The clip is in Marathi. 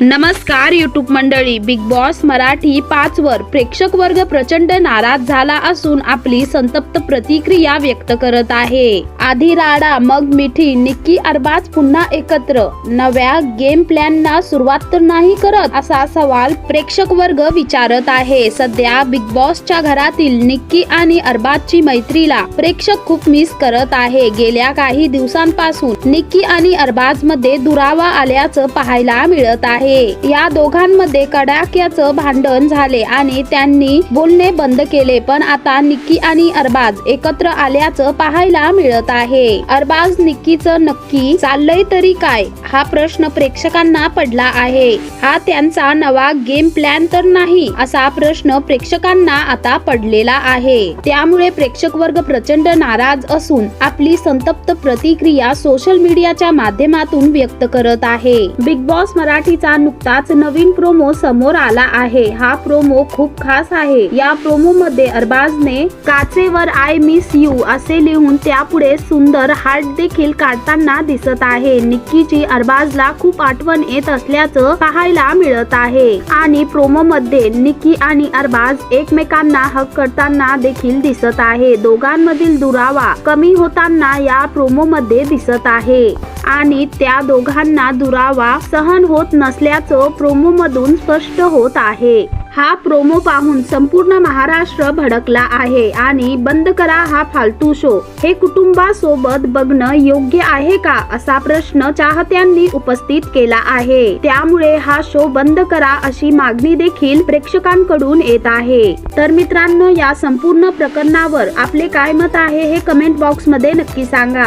नमस्कार युट्यूब मंडळी. बिग बॉस मराठी पाच वर प्रेक्षक वर्ग प्रचंड नाराज झाला असून आपली संतप्त प्रतिक्रिया व्यक्त करत आहे. आधी राडा मग मिठी निक्की अरबाज पुन्हा एकत्र. नव्या गेम प्लॅनना सुरुवात तर नाही करत असा सवाल प्रेक्षक वर्ग विचारत आहे. सध्या बिग बॉसच्या घरातील निक्की आणि अरबाजची मैत्रीला प्रेक्षक खूप मिस करत आहे. गेल्या काही दिवसांपासून निक्की आणि अरबाजमध्ये दुरावा आल्याचं पाहायला मिळत आहे. या दोघांमध्ये कडाक्याचं भांडण झाले आणि त्यांनी बोलणे बंद केले. पण आता निक्की आणि अरबाज एकत्र आल्याचं पाहायला मिळत आहे अरबाज निक्कीचं नक्की चाललंय तरी काय? हा प्रश्न प्रेक्षकांना पडला आहे. हा त्यांचा नवा गेम प्लॅन तर नाही असा प्रश्न प्रेक्षकांना आता पडलेला आहे. त्यामुळे प्रेक्षक वर्ग प्रचंड नाराज असून आपली संतप्त प्रतिक्रिया सोशल मीडियाच्या माध्यमातून व्यक्त करत आहे. बिग बॉस मराठीचा नुकताच नवीन प्रोमो समोर आला आहे. हा प्रोमो खूप खास आहे. या प्रोमो मध्ये अरबाजने काचेवर आय मिस यू असे लिहून त्यापुढे सुंदर हार्ट देखील काढताना दिसत आहे. निक्कीची अरबाजला खूप आठवण येत असल्याचं पाहायला मिळत आहे. आणि प्रोमो मध्ये निक्की आणि अरबाज एकमेकांना हक करताना देखील दिसत आहे. दोघांमधील दुरावा कमी होताना या प्रोमो मध्ये दिसत आहे. आणि त्या दोघांना दुरावा सहन होत नसल्याचं प्रोमो मधून स्पष्ट होत आहे. हा प्रोमो पाहून संपूर्ण महाराष्ट्र भडकला आहे आणि बंद करा हा फालतू शो. हे कुटुंबासोबत बघणं योग्य आहे का? असा प्रश्न चाहत्यांनी उपस्थित केला आहे. त्यामुळे हा शो बंद करा अशी मागणी देखील प्रेक्षकांकडून येत आहे. तर मित्रांनो या संपूर्ण प्रकरणावर आपले काय मत आहे हे कमेंट बॉक्समध्ये नक्की सांगा.